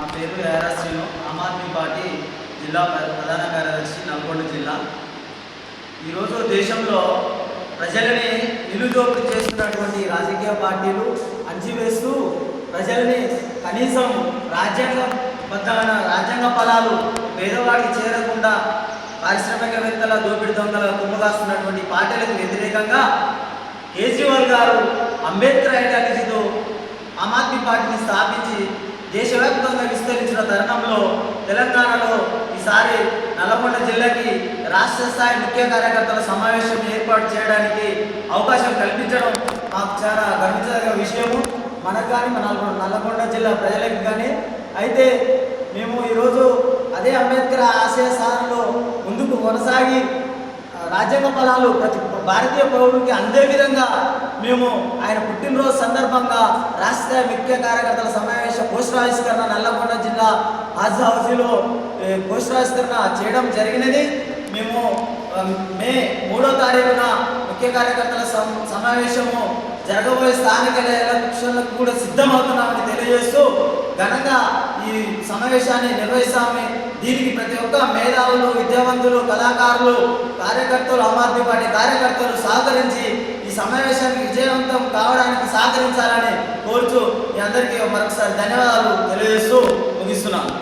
నా పేరు యారాశ్రీను ఆమ్ ఆద్మీ పార్టీ జిల్లా ప్ర- ప్రధాన కార్యదర్శి నల్గొండ జిల్లా. ఈరోజు దేశంలో ప్రజలని నిలుదోపిడి చేస్తున్నటువంటి రాజకీయ పార్టీలు అంచివేస్తూ ప్రజల్ని కనీసం రాజ్యాంగబద్ధమైన రాజ్యాంగ ఫలాలు పేదవాడికి చేరకుండా పారిశ్రామికవేత్తల దోపిడి దొంగల కుమ్మగాస్తున్నటువంటి పార్టీలకు వ్యతిరేకంగా కేజ్రీవాల్ గారు అంబేద్కర్ ఐడియాలజీతో ఆమ్ ఆద్మీ పార్టీని స్థాపించి దేశవ్యాప్తంగా విస్తరించిన తరుణంలో తెలంగాణలో ఈసారి నల్లగొండ జిల్లాకి రాష్ట్ర స్థాయి ముఖ్య కార్యకర్తల సమావేశం ఏర్పాటు చేయడానికి అవకాశం కల్పించడం మాకు చాలా గర్వించదగిన విషయము. మనకు కానీ మన నల్గొండ నల్లగొండ జిల్లా ప్రజలకు కానీ. అయితే మేము ఈరోజు అదే అంబేద్కర్ ఆశయ సాధనలో ముందుకు కొనసాగి రాజ్యాంగ ఫలాలు ప్రతి భారతీయ పౌరుడికి అందే విధంగా మేము ఆయన పుట్టినరోజు సందర్భంగా రాష్ట్ర ముఖ్య కార్యకర్తల సమావేశ పోస్టరావిష్కరణ నల్లగొండ జిల్లా హాజ్ హౌసీలో ఏ, చేయడం జరిగినది. మేము మే మూడో తారీఖున ముఖ్య కార్యకర్తల సమావేశము జరగబోయే స్థానిక ఎలక్షన్లకు కూడా సిద్ధమవుతున్నామని తెలియజేస్తూ ఘనంగా ఈ సమావేశాన్ని నిర్వహిస్తామని దీనికి ప్రతి ఒక్క మేధావులు విద్యావంతులు కళాకారులు కార్యకర్తలు ఆమ్ ఆద్మీ పార్టీ కార్యకర్తలు సహకరించి ఈ సమావేశానికి విజయవంతం కావడానికి సహకరించాలని కోరుతూ మీ అందరికీ మరొకసారి ధన్యవాదాలు తెలియజేస్తూ ముగిస్తున్నాను.